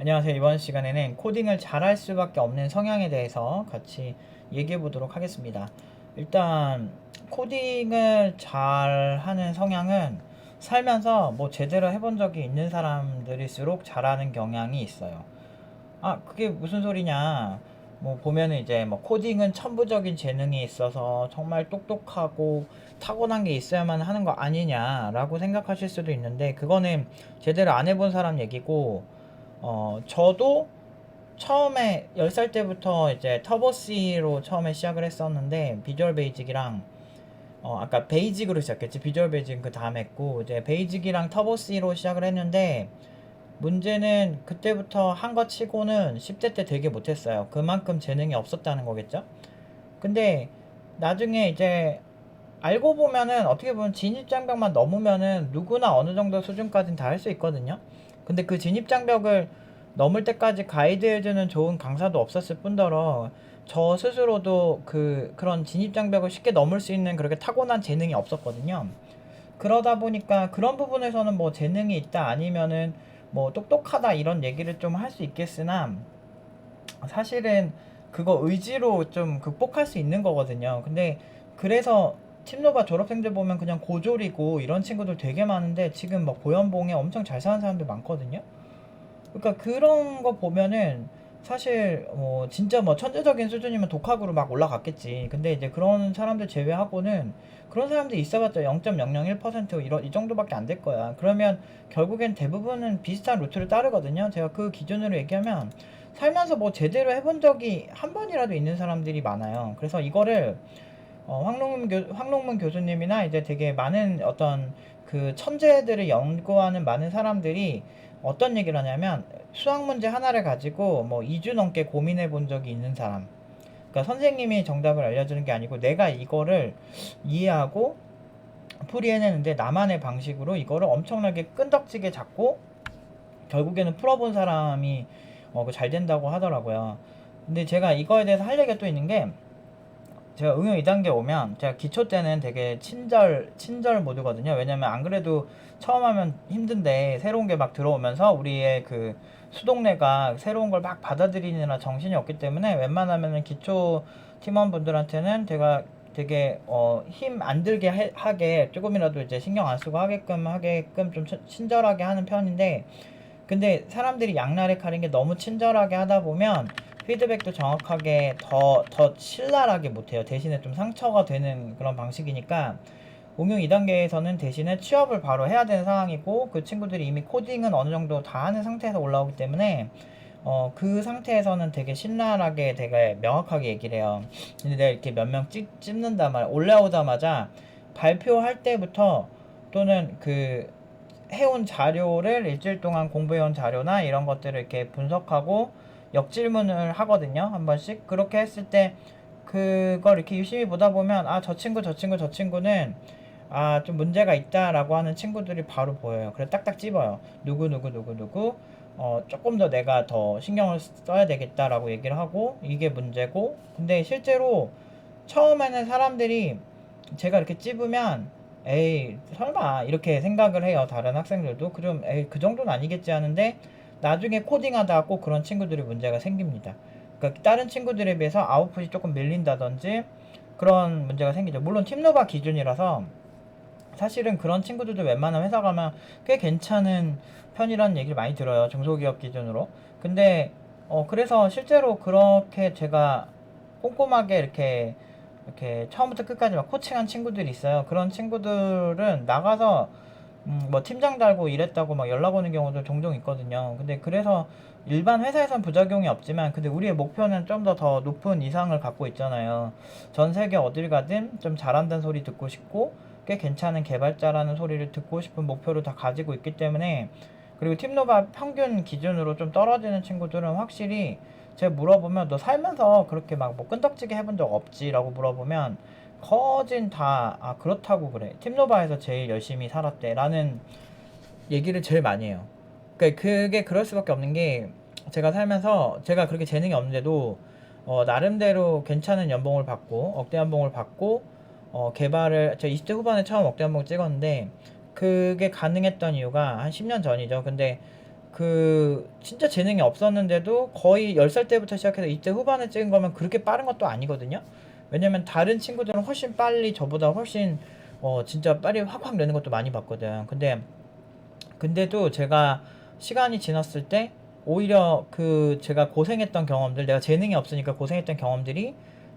안녕하세요. 이번 시간에는 코딩을 잘할 수밖에 없는 성향에 대해서 같이 얘기해 보도록 하겠습니다. 일단 코딩을 잘하는 성향은 살면서 뭐 제대로 해본 적이 있는 사람들일수록 잘하는 경향이 있어요. 아, 그게 무슨 소리냐? 뭐 보면은 이제 뭐 코딩은 천부적인 재능이 있어서 정말 똑똑하고 타고난 게 있어야만 하는 거 아니냐라고 생각하실 수도 있는데 그거는 제대로 안 해본 사람 얘기고 어 저도 처음에 10살 때부터 이제 터보 C로 처음에 시작을 했었는데 비주얼 베이직이랑 어 아까 베이직으로 시작했지 비주얼 베이직은 그 다음 했고 이제 베이직이랑 터보 C로 시작을 했는데 문제는 그때부터 한거 치고는 10대 때 되게 못했어요. 그만큼 재능이 없었다는 거겠죠? 근데 나중에 이제 알고 보면은 어떻게 보면 진입장벽만 넘으면은 누구나 어느 정도 수준까지는 다 할 수 있거든요. 근데 그 진입장벽을 넘을 때까지 가이드해주는 좋은 강사도 없었을 뿐더러 저 스스로도 그 그런 진입장벽을 쉽게 넘을 수 있는 그렇게 타고난 재능이 없었거든요. 그러다 보니까 그런 부분에서는 뭐 재능이 있다 아니면은 뭐 똑똑하다 이런 얘기를 좀 할 수 있겠으나 사실은 그거 의지로 좀 극복할 수 있는 거거든요. 근데 그래서 팀노바 졸업생들 보면 그냥 고졸이고 이런 친구들 되게 많은데 지금 막 보연봉에 엄청 잘 사는 사람들 많거든요. 그러니까 그런 거 보면은 사실 뭐 진짜 뭐 천재적인 수준이면 독학으로 막 올라갔겠지. 근데 이제 그런 사람들 제외하고는 그런 사람들이 있어봤자 0.001% 이런 이 정도밖에 안 될 거야. 그러면 결국엔 대부분은 비슷한 루트를 따르거든요. 제가 그 기준으로 얘기하면 살면서 뭐 제대로 해본 적이 한 번이라도 있는 사람들이 많아요. 그래서 이거를 어, 황롱문, 교, 황롱문 교수님이나 이제 되게 많은 어떤 그 천재들을 연구하는 많은 사람들이 어떤 얘기를 하냐면 수학 문제 하나를 가지고 뭐 2주 넘게 고민해 본 적이 있는 사람. 그러니까 선생님이 정답을 알려주는 게 아니고 내가 이거를 이해하고 풀이해내는데 나만의 방식으로 이거를 엄청나게 끈덕지게 잡고 결국에는 풀어본 사람이 어, 그잘 된다고 하더라고요. 근데 제가 이거에 대해서 할 얘기가 또 있는 게 제가 응용 2단계 오면 제가 기초 때는 되게 친절 친절 모드거든요. 왜냐면 안 그래도 처음 하면 힘든데 새로운 게 막 들어오면서 우리의 그 수동내가 새로운 걸 막 받아들이느라 정신이 없기 때문에 웬만하면은 기초 팀원분들한테는 제가 되게 어, 힘 안 들게 해- 하게 조금이라도 이제 신경 안 쓰고 하게끔 하게끔 좀 친- 친절하게 하는 편인데 근데 사람들이 양날의 칼인 게 너무 친절하게 하다 보면 피드백도 정확하게 더, 더 신랄하게 못해요. 대신에 좀 상처가 되는 그런 방식이니까 응용 2단계에서는 대신에 취업을 바로 해야 되는 상황이고 그 친구들이 이미 코딩은 어느 정도 다 하는 상태에서 올라오기 때문에 어, 그 상태에서는 되게 신랄하게 되게 명확하게 얘기를 해요. 근데 내가 이렇게 몇 명 찝는다 말 올라오자마자 발표할 때부터 또는 그 해온 자료를 일주일 동안 공부해온 자료나 이런 것들을 이렇게 분석하고 역질문을 하거든요. 한 번씩. 그렇게 했을 때 그걸 이렇게 유심히 보다 보면 아, 저 친구, 저 친구, 저 친구는 아, 좀 문제가 있다라고 하는 친구들이 바로 보여요. 그래 딱딱 찝어요. 누구, 누구, 누구, 누구. 어, 조금 더 내가 더 신경을 써야 되겠다라고 얘기를 하고 이게 문제고. 근데 실제로 처음에는 사람들이 제가 이렇게 찝으면 에이 설마 이렇게 생각을 해요 다른 학생들도 그좀 에이 그 정도는 아니겠지 하는데 나중에 코딩하다가 꼭 그런 친구들이 문제가 생깁니다. 그러니까 다른 친구들에 비해서 아웃풋이 조금 밀린다든지 그런 문제가 생기죠. 물론 팀노바 기준이라서 사실은 그런 친구들도 웬만한 회사 가면 꽤 괜찮은 편이라는 얘기를 많이 들어요. 중소기업 기준으로. 근데 어 그래서 실제로 그렇게 제가 꼼꼼하게 이렇게 이렇게 처음부터 끝까지 막 코칭한 친구들이 있어요. 그런 친구들은 나가서 음, 뭐 팀장 달고 이랬다고 막 연락 오는 경우도 종종 있거든요. 근데 그래서 일반 회사에선 부작용이 없지만 근데 우리의 목표는 좀 더 더 높은 이상을 갖고 있잖아요. 전 세계 어딜 가든 좀 잘한다는 소리 듣고 싶고 꽤 괜찮은 개발자라는 소리를 듣고 싶은 목표를 다 가지고 있기 때문에 그리고 팀노바 평균 기준으로 좀 떨어지는 친구들은 확실히 제가 물어보면 너 살면서 그렇게 막 뭐 끈덕지게 해본 적 없지라고 물어보면 거진 다 아 그렇다고 그래 팀노바에서 제일 열심히 살았대 라는 얘기를 제일 많이 해요. 그러니까 그게 그럴 수밖에 없는 게 제가 살면서 제가 그렇게 재능이 없는데도 어 나름대로 괜찮은 연봉을 받고 억대 연봉을 받고 어 개발을 제가 20대 후반에 처음 억대 연봉 찍었는데 그게 가능했던 이유가 한 10년 전이죠. 근데 그 진짜 재능이 없었는데도 거의 10살 때부터 시작해서 이때 후반에 찍은 거면 그렇게 빠른 것도 아니거든요. 왜냐면 다른 친구들은 훨씬 빨리 저보다 훨씬 어 진짜 빨리 확확 내는 것도 많이 봤거든. 근데 근데도 제가 시간이 지났을 때 오히려 그 제가 고생했던 경험들 내가 재능이 없으니까 고생했던 경험들이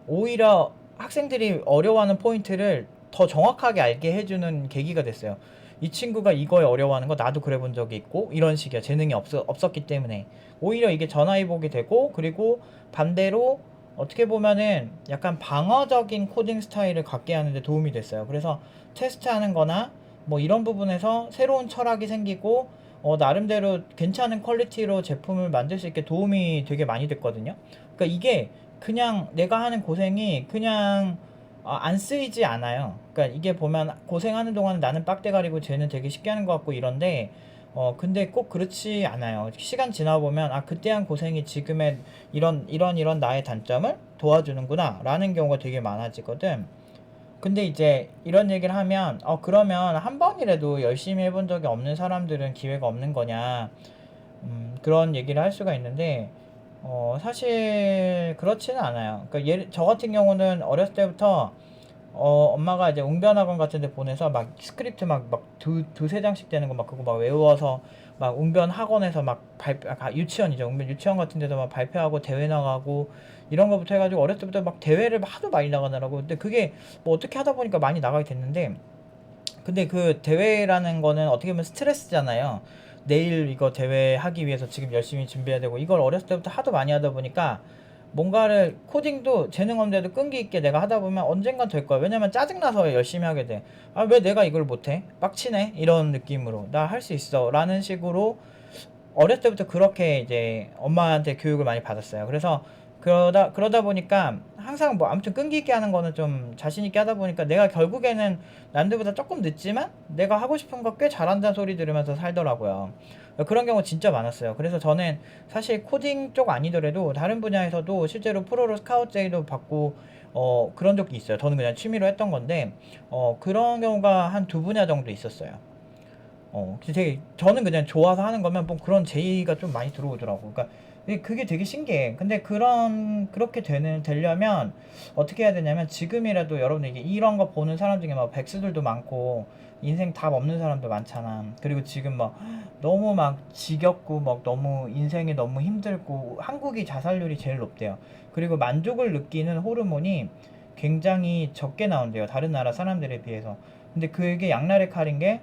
오히려 학생들이 어려워하는 포인트를 더 정확하게 알게 해주는 계기가 됐어요. 이 친구가 이거에 어려워하는 거 나도 그래 본 적이 있고 이런 식이야 재능이 없, 없었기 때문에 오히려 이게 전화위복이 되고 그리고 반대로 어떻게 보면은 약간 방어적인 코딩 스타일을 갖게 하는데 도움이 됐어요. 그래서 테스트하는 거나 뭐 이런 부분에서 새로운 철학이 생기고 어, 나름대로 괜찮은 퀄리티로 제품을 만들 수 있게 도움이 되게 많이 됐거든요. 그러니까 이게 그냥 내가 하는 고생이 그냥 어, 안 쓰이지 않아요. 그러니까 이게 보면 고생하는 동안 나는 빡대가리고 쟤는 되게 쉽게 하는 것 같고 이런데 어 근데 꼭 그렇지 않아요. 시간 지나 보면 아 그때 한 고생이 지금의 이런 이런 이런 나의 단점을 도와주는구나 라는 경우가 되게 많아지거든. 근데 이제 이런 얘기를 하면 어 그러면 한 번이라도 열심히 해본 적이 없는 사람들은 기회가 없는 거냐 음, 그런 얘기를 할 수가 있는데 어 사실 그렇지는 않아요. 그러니까 예를 저 같은 경우는 어렸을 때부터 어 엄마가 이제 웅변학원 같은 데 보내서 막 스크립트 막 막 두 두세 장씩 되는 거 막 그거 막 외워서 막 웅변 학원에서 막 발표 아, 유치원이죠. 웅변 유치원 같은 데도 막 발표하고 대회 나가고 이런 거부터 해가지고 어렸을 때부터 막 대회를 하도 많이 나가느라고 근데 그게 뭐 어떻게 하다 보니까 많이 나가게 됐는데 근데 그 대회라는 거는 어떻게 보면 스트레스잖아요. 내일 이거 대회 하기 위해서 지금 열심히 준비해야 되고 이걸 어렸을 때부터 하도 많이 하다 보니까 뭔가를 코딩도 재능 없는데도 끈기 있게 내가 하다 보면 언젠간 될 거야. 왜냐면 짜증나서 열심히 하게 돼. 아, 왜 내가 이걸 못해? 빡치네? 이런 느낌으로. 나 할 수 있어. 라는 식으로 어렸을 때부터 그렇게 이제 엄마한테 교육을 많이 받았어요. 그래서 그러다 그러다 보니까 항상 뭐 아무튼 끈기 있게 하는 거는 좀 자신 있게 하다 보니까 내가 결국에는 남들보다 조금 늦지만 내가 하고 싶은 거 꽤 잘한다는 소리 들으면서 살더라고요. 그런 경우 진짜 많았어요. 그래서 저는 사실 코딩 쪽 아니더라도 다른 분야에서도 실제로 프로로 스카우트 제의도 받고 어 그런 적이 있어요. 저는 그냥 취미로 했던 건데 어 그런 경우가 한 두 분야 정도 있었어요. 어, 되게 저는 그냥 좋아서 하는 거면 뭐 그런 제의가 좀 많이 들어오더라고. 그러니까 그게 되게 신기해. 근데 그런 그렇게 되는 되려면 어떻게 해야 되냐면 지금이라도 여러분 이게 이런 거 보는 사람 중에 막 백수들도 많고 인생 답 없는 사람도 많잖아. 그리고 지금 막 너무 막 지겹고 막 너무 인생이 너무 힘들고 한국이 자살률이 제일 높대요. 그리고 만족을 느끼는 호르몬이 굉장히 적게 나온대요. 다른 나라 사람들에 비해서. 근데 그게 양날의 칼인 게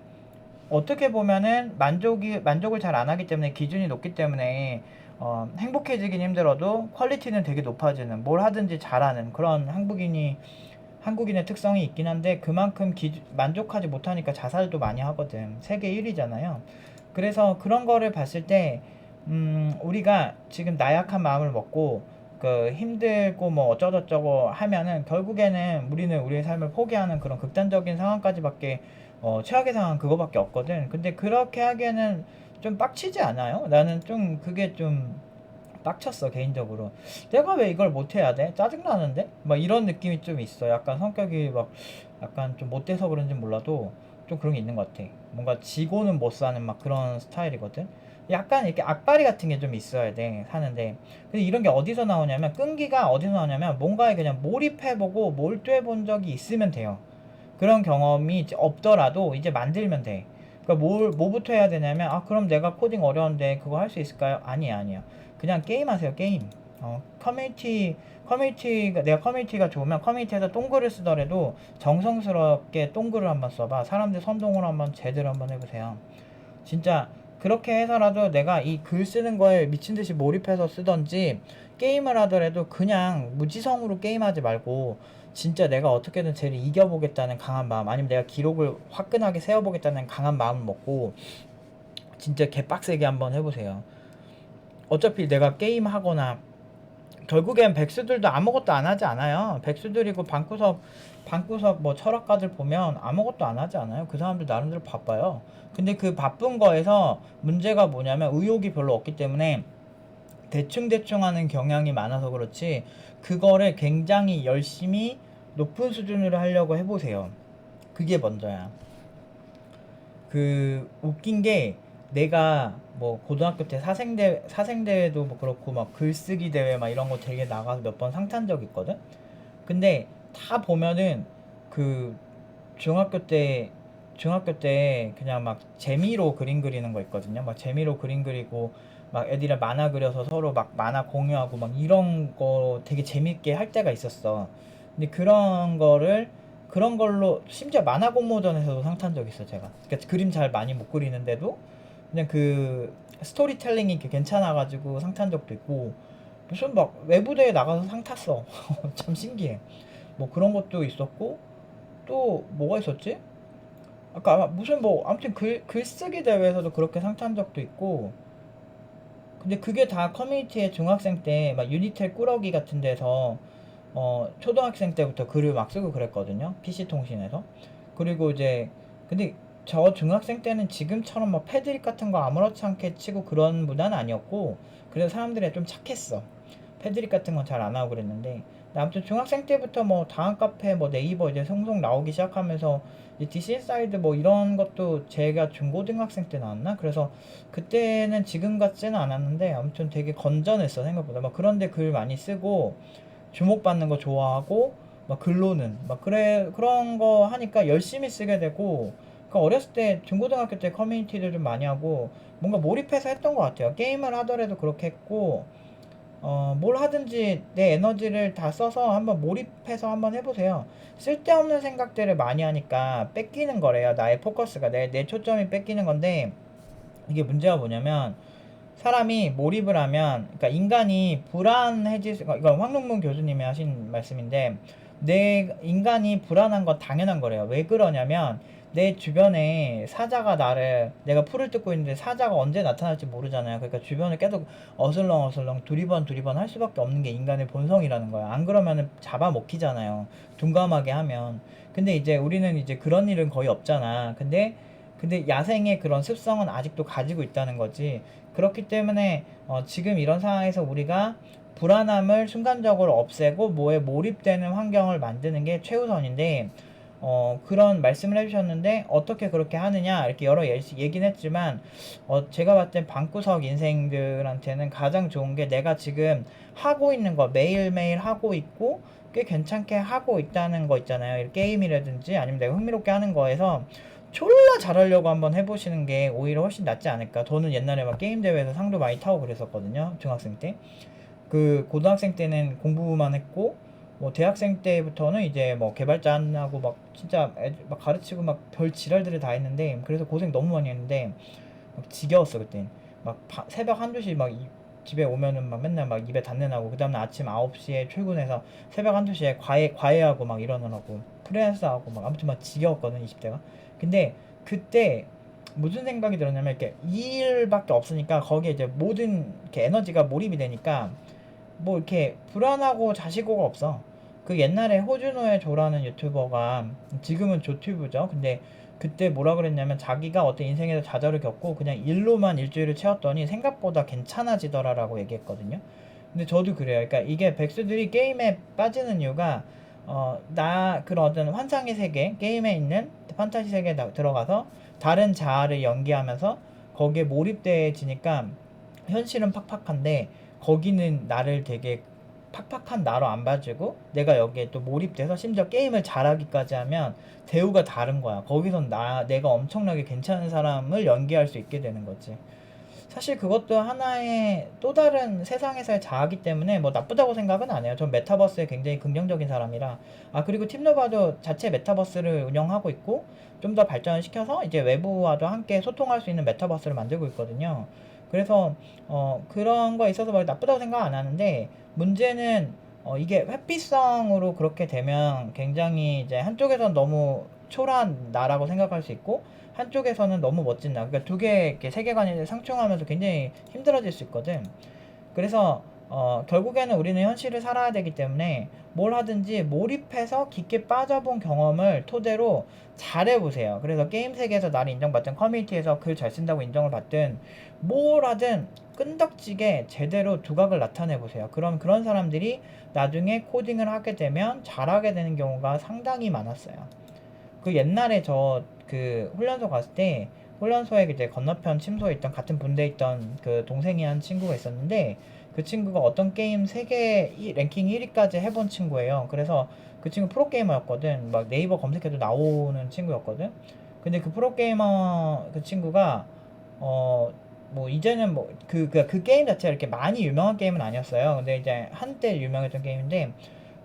어떻게 보면은 만족이 만족을 잘 안 하기 때문에 기준이 높기 때문에 어, 행복해지긴 힘들어도 퀄리티는 되게 높아지는 뭘 하든지 잘하는 그런 한국인이 한국인의 특성이 있긴 한데 그만큼 기, 만족하지 못하니까 자살도 많이 하거든 세계 1위잖아요 그래서 그런 거를 봤을 때 음, 우리가 지금 나약한 마음을 먹고 그 힘들고 뭐 어쩌고저쩌고 하면은 결국에는 우리는 우리의 삶을 포기하는 그런 극단적인 상황까지밖에 어, 최악의 상황 그거밖에 없거든. 근데 그렇게 하기에는 좀 빡치지 않아요? 나는 좀 그게 좀 빡쳤어 개인적으로. 내가 왜 이걸 못해야 돼? 짜증나는데? 막 이런 느낌이 좀 있어. 약간 성격이 막 약간 좀 못돼서 그런지 몰라도 좀 그런 게 있는 것 같아. 뭔가 지고는 못 사는 막 그런 스타일이거든. 약간 이렇게 악바리 같은 게 좀 있어야 돼 사는데 근데 이런 게 어디서 나오냐면 끈기가 어디서 나오냐면 뭔가에 그냥 몰입해보고 몰두해본 적이 있으면 돼요 그런 경험이 없더라도 이제 만들면 돼 그러니까 뭘 뭐부터 해야 되냐면 아 그럼 내가 코딩 어려운데 그거 할 수 있을까요? 아니에요 아니에요. 그냥 게임 하세요 게임. 어 커뮤니티 커뮤니티가 내가 커뮤니티가 좋으면 커뮤니티에서 동글을 쓰더라도 정성스럽게 동글을 한번 써봐. 사람들 선동을 한번 제대로 한번 해보세요. 진짜 그렇게 해서라도 내가 이 글 쓰는 거에 미친 듯이 몰입해서 쓰던지 게임을 하더라도 그냥 무지성으로 게임하지 말고 진짜 내가 어떻게든 쟤를 이겨보겠다는 강한 마음 아니면 내가 기록을 화끈하게 세워보겠다는 강한 마음을 먹고 진짜 개빡세게 한번 해보세요. 어차피 내가 게임하거나 결국엔 백수들도 아무것도 안 하지 않아요. 백수들이고 방구석 방구석 뭐 철학가들 보면 아무것도 안 하지 않아요. 그 사람들 나름대로 바빠요. 근데 그 바쁜 거에서 문제가 뭐냐면 의욕이 별로 없기 때문에 대충대충 하는 경향이 많아서 그렇지 그거를 굉장히 열심히 높은 수준으로 하려고 해보세요. 그게 먼저야. 그 웃긴 게 내가 뭐 고등학교 때 사생대 사생대회도 뭐 그렇고 막 글쓰기 대회 막 이런 거 되게 나가서 몇 번 상탄 적 있거든. 근데 다 보면은 그 중학교 때 중학교 때 그냥 막 재미로 그림 그리는 거 있거든요. 막 재미로 그림 그리고 막 애들이랑 만화 그려서 서로 막 만화 공유하고 막 이런 거 되게 재밌게 할 때가 있었어. 근데 그런 거를 그런 걸로 심지어 만화 공모전에서도 상탄 적 있어 제가. 그러니까 그림 잘 많이 못 그리는데도 그냥 그 스토리텔링이 괜찮아가지고 상탄 적도 있고 무슨 막 외부대회 나가서 상 탔어. 참 신기해. 뭐 그런 것도 있었고 또 뭐가 있었지? 아까 무슨 뭐 아무튼 글 글쓰기 대회에서도 그렇게 상탄 적도 있고 근데 그게 다 커뮤니티에 중학생 때 막 유니텔 꾸러기 같은 데서 어 초등학생 때부터 글을 막 쓰고 그랬거든요. PC 통신에서. 그리고 이제 근데 저 중학생 때는 지금처럼 막 패드립 같은 거 아무렇지 않게 치고 그런 문화는 아니었고 그래서 사람들이 좀 착했어. 패드립 같은 건 잘 안 하고 그랬는데 아무튼 중학생 때부터 뭐 다음 카페 뭐 네이버 이제 송송 나오기 시작하면서 이 DC 인사이드 뭐 이런 것도 제가 중고등학생 때 나왔나? 그래서 그때는 지금 같지는 않았는데 아무튼 되게 건전했어 생각보다 막 그런데 글 많이 쓰고 주목받는 거 좋아하고 막 글로는 막 그래 그런 거 하니까 열심히 쓰게 되고 그 어렸을 때 중고등학교 때 커뮤니티를 좀 많이 하고 뭔가 몰입해서 했던 것 같아요 게임을 하더라도 그렇게 했고 어, 뭘 하든지 내 에너지를 다 써서 한번 몰입해서 한번 해보세요. 쓸데없는 생각들을 많이 하니까 뺏기는 거래요. 나의 포커스가 내, 내 초점이 뺏기는 건데 이게 문제가 뭐냐면 사람이 몰입을 하면 그러니까 인간이 불안해질 수 이건 황동문 교수님이 하신 말씀인데 내 인간이 불안한 건 당연한 거래요. 왜 그러냐면 내 주변에 사자가 나를 내가 풀을 뜯고 있는데 사자가 언제 나타날지 모르잖아요. 그러니까 주변을 계속 어슬렁 어슬렁 두리번 두리번 할 수밖에 없는 게 인간의 본성이라는 거야. 안 그러면은 잡아먹히잖아요. 둔감하게 하면. 근데 이제 우리는 이제 그런 일은 거의 없잖아. 근데 근데 야생의 그런 습성은 아직도 가지고 있다는 거지. 그렇기 때문에 어, 지금 이런 상황에서 우리가 불안함을 순간적으로 없애고 뭐에 몰입되는 환경을 만드는 게 최우선인데 어, 그런 말씀을 해주셨는데 어떻게 그렇게 하느냐 이렇게 여러 예- 얘기는 했지만 어, 제가 봤을 땐 방구석 인생들한테는 가장 좋은 게 내가 지금 하고 있는 거 매일매일 하고 있고 꽤 괜찮게 하고 있다는 거 있잖아요. 게임이라든지 아니면 내가 흥미롭게 하는 거에서 졸라 잘하려고 한번 해보시는 게 오히려 훨씬 낫지 않을까. 저는 옛날에 막 게임 대회에서 상도 많이 타고 그랬었거든요 중학생 때. 그 고등학생 때는 공부만 했고 뭐 대학생 때부터는 이제 뭐 개발자하고 막 진짜 애- 막 가르치고 막 별 지랄들을 다 했는데 그래서 고생 너무 많이 했는데 막 지겨웠어 그땐 막 바- 새벽 한두 시막 집에 오면은 막 맨날 막 입에 단내 나고 그 다음날 아침 9시에 출근해서 새벽 한두 시에 과외 과외하고 막 이러느라고 프리랜서 하고 막 아무튼 막 지겨웠거든 20대가 근데 그때 무슨 생각이 들었냐면 이렇게 이 일밖에 없으니까 거기에 이제 모든 이렇게 에너지가 몰입이 되니까 뭐 이렇게 불안하고 자시고가 없어. 그 옛날에 호준호의 조라는 유튜버가 지금은 조튜브죠. 근데 그때 뭐라 그랬냐면 자기가 어떤 인생에서 좌절을 겪고 그냥 일로만 일주일을 채웠더니 생각보다 괜찮아지더라라고 얘기했거든요. 근데 저도 그래요. 그러니까 이게 백수들이 게임에 빠지는 이유가 어, 나 그런 어떤 환상의 세계, 게임에 있는 판타지 세계에 나- 들어가서 다른 자아를 연기하면서 거기에 몰입돼지니까 현실은 팍팍한데 거기는 나를 되게 팍팍한 나로 안 봐주고 내가 여기에 또 몰입돼서 심지어 게임을 잘하기까지 하면 대우가 다른 거야. 거기선 나 내가 엄청나게 괜찮은 사람을 연기할 수 있게 되는 거지. 사실 그것도 하나의 또 다른 세상에서의 자아기 때문에 뭐 나쁘다고 생각은 안 해요. 전 메타버스에 굉장히 긍정적인 사람이라. 아, 그리고 팀노바도 자체 메타버스를 운영하고 있고 좀 더 발전을 시켜서 이제 외부와도 함께 소통할 수 있는 메타버스를 만들고 있거든요. 그래서 어, 그런 거에 있어서 뭐 나쁘다고 생각 안 하는데 문제는 어, 이게 회피성으로 그렇게 되면 굉장히 이제 한쪽에선 너무 초라한 나라고 생각할 수 있고 한쪽에서는 너무 멋진 나. 그러니까 두 개의 세계관이 상충하면서 굉장히 힘들어질 수 있거든. 그래서 어, 결국에는 우리는 현실을 살아야 되기 때문에 뭘 하든지 몰입해서 깊게 빠져본 경험을 토대로 잘해보세요. 그래서 게임 세계에서 나를 인정받든 커뮤니티에서 글 잘 쓴다고 인정을 받든 뭘 하든 끈덕지게 제대로 두각을 나타내보세요. 그럼 그런 사람들이 나중에 코딩을 하게 되면 잘하게 되는 경우가 상당히 많았어요. 그 옛날에 저 그 훈련소 갔을 때 훈련소에 이제 건너편 침소에 있던 같은 분대에 있던 그 동생이 한 친구가 있었는데 그 친구가 어떤 게임 세계 이- 랭킹 1위까지 해본 친구예요. 그래서 그 친구 프로게이머였거든. 막 네이버 검색해도 나오는 친구였거든. 근데 그 프로게이머 그 친구가 어 뭐 이제는 뭐그그그 게임 자체가 이렇게 많이 유명한 게임은 아니었어요. 근데 이제 한때 유명했던 게임인데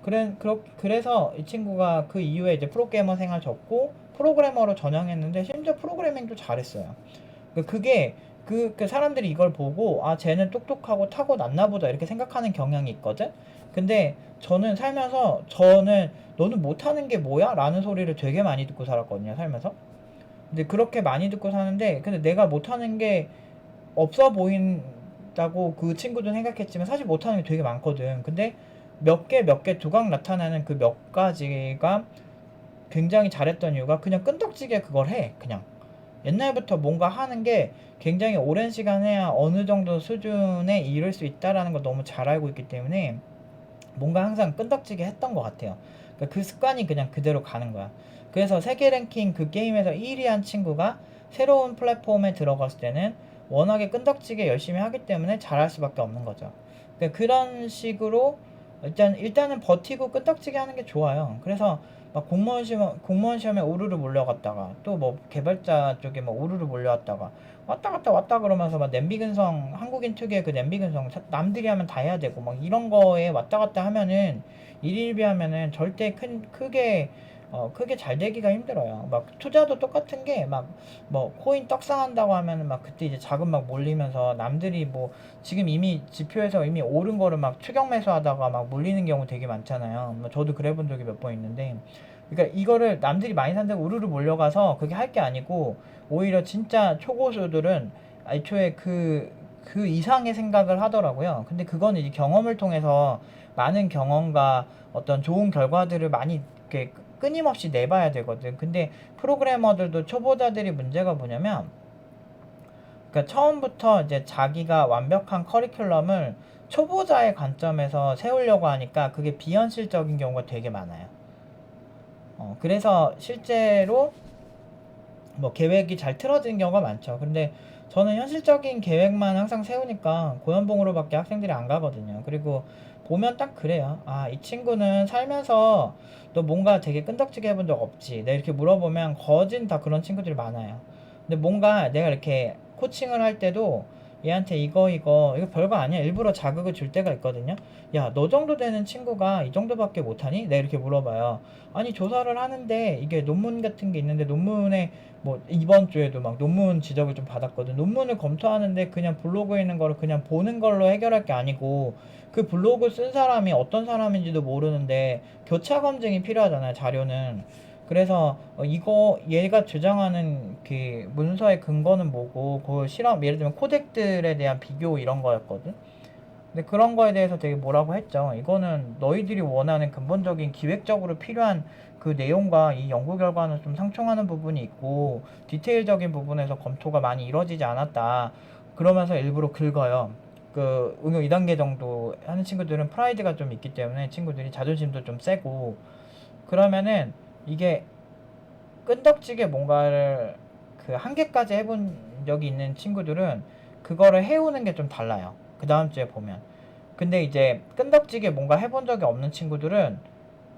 그래 그렇 그래서 이 친구가 그 이후에 이제 프로게이머 생활 접고 프로그래머로 전향했는데 심지어 프로그래밍도 잘했어요. 그- 그게 그, 그 사람들이 이걸 보고 아 쟤는 똑똑하고 타고났나 보다 이렇게 생각하는 경향이 있거든. 근데 저는 살면서 저는 너는 못하는 게 뭐야? 라는 소리를 되게 많이 듣고 살았거든요 살면서. 근데 그렇게 많이 듣고 사는데 근데 내가 못하는 게 없어 보인다고 그 친구도 생각했지만 사실 못하는 게 되게 많거든. 근데 몇 개 몇 개 두각 나타나는 그 몇 가지가 굉장히 잘했던 이유가 그냥 끈덕지게 그걸 해 그냥 옛날부터 뭔가 하는 게 굉장히 오랜 시간 해야 어느 정도 수준에 이를 수 있다라는 걸 너무 잘 알고 있기 때문에 뭔가 항상 끈덕지게 했던 것 같아요. 그러니까 그 습관이 그냥 그대로 가는 거야. 그래서 세계 랭킹 그 게임에서 1위 한 친구가 새로운 플랫폼에 들어갔을 때는 워낙에 끈덕지게 열심히 하기 때문에 잘할 수밖에 없는 거죠. 그러니까 그런 식으로 일단 일단은 버티고 끈덕지게 하는 게 좋아요. 그래서 막 공무원 시험 공무원 시험에 오르르 몰려갔다가 또 뭐 개발자 쪽에 뭐 오르르 몰려왔다가 왔다 갔다 왔다 그러면서 막 냄비 근성 한국인 특유의 그 냄비 근성 사- 남들이 하면 다 해야 되고 막 이런 거에 왔다 갔다 하면은 일일비 하면은 절대 큰 크게 어 크게 잘 되기가 힘들어요. 막 투자도 똑같은 게 막 뭐 코인 떡상한다고 하면은 막 그때 이제 자금 막 몰리면서 남들이 뭐 지금 이미 지표에서 이미 오른 거를 막 추격 매수하다가 막 몰리는 경우 되게 많잖아요. 뭐 저도 그래 본 적이 몇 번 있는데 그러니까 이거를 남들이 많이 산다고 우르르 몰려가서 그게 할 게 아니고 오히려 진짜 초고수들은 애초에 그, 그 이상의 생각을 하더라고요. 근데 그거는 이제 경험을 통해서 많은 경험과 어떤 좋은 결과들을 많이 이렇게 끊임없이 내봐야 되거든. 근데 프로그래머들도 초보자들이 문제가 뭐냐면 그러니까 처음부터 이제 자기가 완벽한 커리큘럼을 초보자의 관점에서 세우려고 하니까 그게 비현실적인 경우가 되게 많아요. 어, 그래서 실제로 뭐 계획이 잘 틀어지는 경우가 많죠. 근데 저는 현실적인 계획만 항상 세우니까 고연봉으로밖에 학생들이 안 가거든요. 그리고 보면 딱 그래요. 아, 이 친구는 살면서 너 뭔가 되게 끈덕지게 해본 적 없지. 내가 이렇게 물어보면 거진 다 그런 친구들이 많아요. 근데 뭔가 내가 이렇게 코칭을 할 때도 얘한테 이거 이거 이거 별거 아니야. 일부러 자극을 줄 때가 있거든요. 야, 너 정도 되는 친구가 이 정도밖에 못하니? 내가 이렇게 물어봐요. 아니 조사를 하는데 이게 논문 같은 게 있는데 논문에 뭐 이번 주에도 막 논문 지적을 좀 받았거든. 논문을 검토하는데 그냥 블로그에 있는 거를 그냥 보는 걸로 해결할 게 아니고 그 블로그 쓴 사람이 어떤 사람인지도 모르는데 교차 검증이 필요하잖아요. 자료는. 그래서 어, 이거 얘가 주장하는 그 문서의 근거는 뭐고 그 실험 예를 들면 코덱들에 대한 비교 이런 거였거든. 근데 그런 거에 대해서 되게 뭐라고 했죠. 이거는 너희들이 원하는 근본적인 기획적으로 필요한 그 내용과 이 연구 결과는 좀 상충하는 부분이 있고 디테일적인 부분에서 검토가 많이 이루어지지 않았다. 그러면서 일부러 긁어요. 그 응용 2단계 정도 하는 친구들은 프라이드가 좀 있기 때문에 친구들이 자존심도 좀 세고 그러면은 이게 끈덕지게 뭔가를 그 한계까지 해본 적이 있는 친구들은 그거를 해오는 게 좀 달라요. 그 다음 주에 보면. 근데 이제 끈덕지게 뭔가 해본 적이 없는 친구들은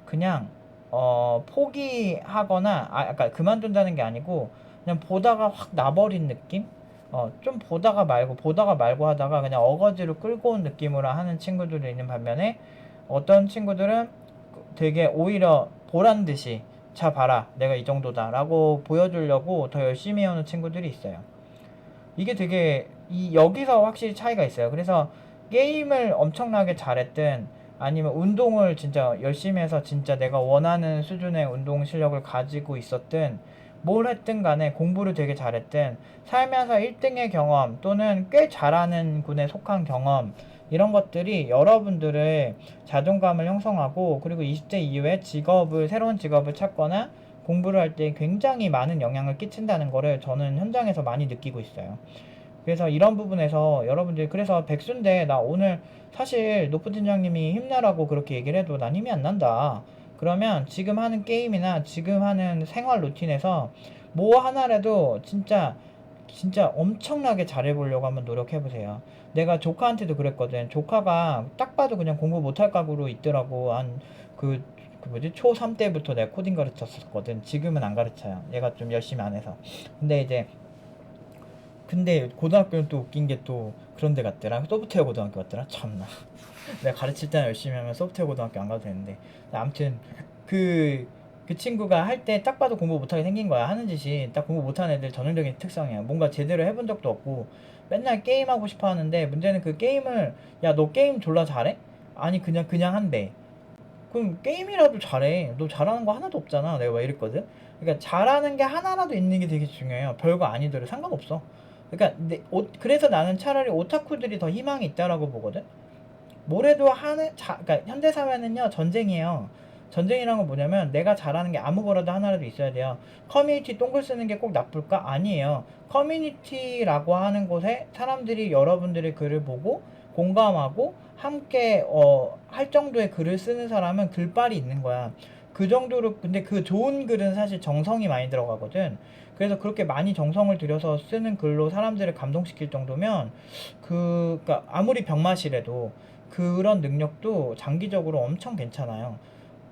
그냥 어 포기하거나 아 아까 그만둔다는 게 아니고 그냥 보다가 확 나버린 느낌? 어 좀 보다가 말고 보다가 말고 하다가 그냥 어거지로 끌고 온 느낌으로 하는 친구들이 있는 반면에 어떤 친구들은 되게 오히려 보란 듯이 자 봐라. 내가 이 정도다. 라고 보여주려고 더 열심히 해오는 친구들이 있어요. 이게 되게 이 여기서 확실히 차이가 있어요. 그래서 게임을 엄청나게 잘했든 아니면 운동을 진짜 열심히 해서 진짜 내가 원하는 수준의 운동 실력을 가지고 있었든 뭘 했든 간에 공부를 되게 잘했든 살면서 1등의 경험 또는 꽤 잘하는 군에 속한 경험 이런 것들이 여러분들의 자존감을 형성하고 그리고 20대 이후에 직업을 새로운 직업을 찾거나 공부를 할 때 굉장히 많은 영향을 끼친다는 거를 저는 현장에서 많이 느끼고 있어요. 그래서 이런 부분에서 여러분들이 그래서 백수인데 나 오늘 사실 노프 팀장님이 힘내라고 그렇게 얘기를 해도 난 힘이 안 난다. 그러면 지금 하는 게임이나 지금 하는 생활 루틴에서 뭐 하나라도 진짜 진짜 엄청나게 잘해보려고 한번 노력해보세요. 내가 조카한테도 그랬거든. 조카가 딱 봐도 그냥 공부 못할 각오로 있더라고. 한 그, 그 뭐지? 초3 때부터 내가 코딩 가르쳤었거든. 지금은 안 가르쳐요. 얘가 좀 열심히 안 해서. 근데 이제, 근데 고등학교는 또 웃긴 게 또 그런 데 갔더라. 소프트웨어 고등학교 갔더라. 참나. 내가 가르칠 때는 열심히 하면 소프트웨어 고등학교 안 가도 되는데. 아무튼, 그, 그 친구가 할 때 딱 봐도 공부 못하게 생긴 거야. 하는 짓이 딱 공부 못하는 애들 전형적인 특성이야. 뭔가 제대로 해본 적도 없고 맨날 게임하고 싶어 하는데 문제는 그 게임을 야 너 게임 졸라 잘해? 아니 그냥 그냥 한대. 그럼 게임이라도 잘해. 너 잘하는 거 하나도 없잖아. 내가 막 이랬거든. 그러니까 잘하는 게 하나라도 있는 게 되게 중요해요. 별거 아니더라도 상관없어. 그러니까 내, 오- 그래서 나는 차라리 오타쿠들이 더 희망이 있다라고 보거든. 뭐래도 하는 자, 그러니까 현대 사회는요 전쟁이에요. 전쟁이란 건 뭐냐면 내가 잘하는 게 아무 거라도 하나라도 있어야 돼요. 커뮤니티 똥글 쓰는 게 꼭 나쁠까? 아니에요. 커뮤니티라고 하는 곳에 사람들이 여러분들의 글을 보고 공감하고 함께 어, 할 정도의 글을 쓰는 사람은 글빨이 있는 거야. 그 정도로 근데 그 좋은 글은 사실 정성이 많이 들어가거든. 그래서 그렇게 많이 정성을 들여서 쓰는 글로 사람들을 감동시킬 정도면 그 그러니까 아무리 병맛이라도 그런 능력도 장기적으로 엄청 괜찮아요.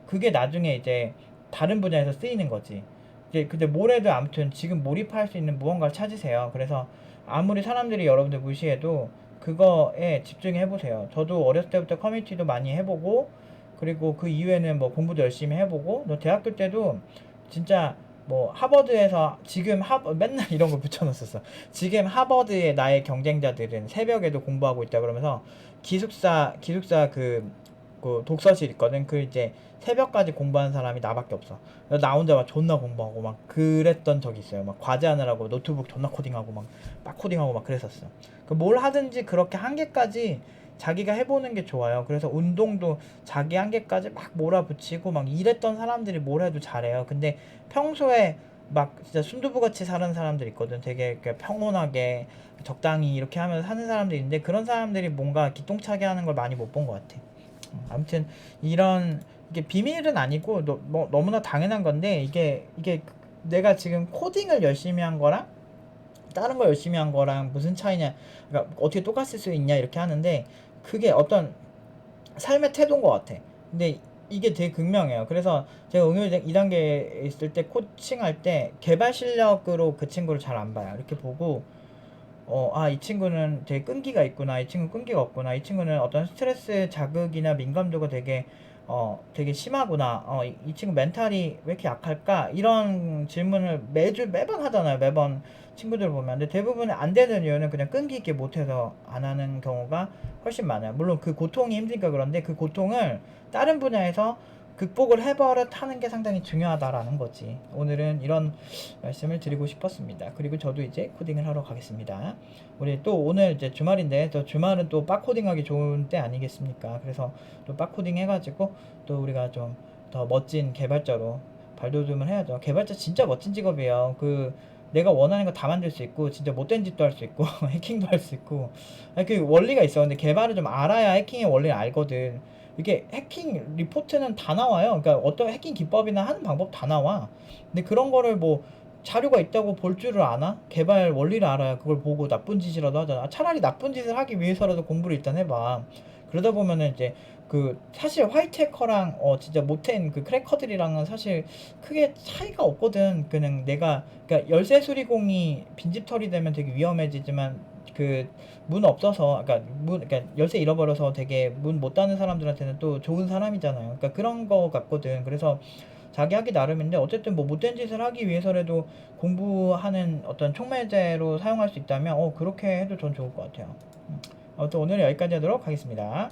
그게 나중에 이제 다른 분야에서 쓰이는 거지. 이제 근데 뭐래도 아무튼 지금 몰입할 수 있는 무언가를 찾으세요. 그래서 아무리 사람들이 여러분들 무시해도 그거에 집중해 보세요. 저도 어렸을 때부터 커뮤니티도 많이 해보고 그리고 그 이후에는 뭐 공부도 열심히 해보고 너 대학교 때도 진짜 뭐 하버드에서 지금 하 맨날 이런 거 붙여놨었어. 지금 하버드의 나의 경쟁자들은 새벽에도 공부하고 있다 그러면서 기숙사 기숙사 그, 그 독서실 있거든. 그 이제 새벽까지 공부하는 사람이 나밖에 없어. 나 혼자 막 존나 공부하고 막 그랬던 적이 있어요. 막 과제 하느라고 노트북 존나 코딩하고 막, 막 코딩하고 막 그랬었어. 그 뭘 하든지 그렇게 한계까지 자기가 해보는 게 좋아요. 그래서 운동도 자기 한계까지 막 몰아붙이고 막 이랬던 사람들이 뭘 해도 잘해요. 근데 평소에 막 진짜 순두부같이 사는 사람들 있거든. 되게 평온하게 적당히 이렇게 하면서 사는 사람들이 있는데 그런 사람들이 뭔가 기똥차게 하는 걸 많이 못 본 것 같아. 음, 아무튼 이런 이게 비밀은 아니고 너, 뭐, 너무나 당연한 건데 이게 이게 내가 지금 코딩을 열심히 한 거랑 다른 거 열심히 한 거랑 무슨 차이냐 그러니까 어떻게 똑같을 수 있냐 이렇게 하는데 그게 어떤 삶의 태도인 것 같아. 근데 이게 되게 극명해요. 그래서 제가 응용 2단계에 있을 때 코칭할 때 개발 실력으로 그 친구를 잘 안 봐요. 이렇게 보고 어, 아, 이 친구는 되게 끈기가 있구나. 이 친구는 끈기가 없구나. 이 친구는 어떤 스트레스 자극이나 민감도가 되게, 어, 되게 심하구나. 어, 이, 이 친구 멘탈이 왜 이렇게 약할까? 이런 질문을 매주, 매번 하잖아요. 매번 친구들 보면. 근데 대부분 안 되는 이유는 그냥 끈기 있게 못해서 안 하는 경우가 훨씬 많아요. 물론 그 고통이 힘드니까 그런데 그 고통을 다른 분야에서 극복을 해버릇 하는 게 상당히 중요하다라는 거지. 오늘은 이런 말씀을 드리고 싶었습니다. 그리고 저도 이제 코딩을 하러 가겠습니다. 우리 또 오늘 이제 주말인데 또 주말은 또 빡코딩하기 좋은 때 아니겠습니까? 그래서 또 빡코딩 해가지고 또 우리가 좀 더 멋진 개발자로 발돋움을 해야죠. 개발자 진짜 멋진 직업이에요. 그 내가 원하는 거 다 만들 수 있고 진짜 못된 짓도 할 수 있고 해킹도 할 수 있고 아니, 그 원리가 있어. 근데 개발을 좀 알아야 해킹의 원리를 알거든. 이게 해킹 리포트는 다 나와요. 그러니까 어떤 해킹 기법이나 하는 방법 다 나와. 근데 그런 거를 뭐 자료가 있다고 볼 줄을 아나? 개발 원리를 알아야 그걸 보고 나쁜 짓이라도 하잖아. 차라리 나쁜 짓을 하기 위해서라도 공부를 일단 해봐. 그러다 보면은 이제 그 사실 화이트 해커랑 어 진짜 못한 그 크래커들이랑은 사실 크게 차이가 없거든. 그냥 내가 그러니까 열쇠 수리공이 빈집털이 되면 되게 위험해지지만 그 문 없어서 그러니까 문 그러니까 열쇠 잃어버려서 되게 문못 닫는 사람들한테는 또 좋은 사람이잖아요. 그러니까 그런 거 같거든. 그래서 자기 하기 나름인데 어쨌든 뭐 못된 짓을 하기 위해서라도 공부하는 어떤 촉매제로 사용할 수 있다면 어 그렇게 해도 전 좋을 것 같아요. 음. 아무튼 오늘 여기까지 하도록 하겠습니다.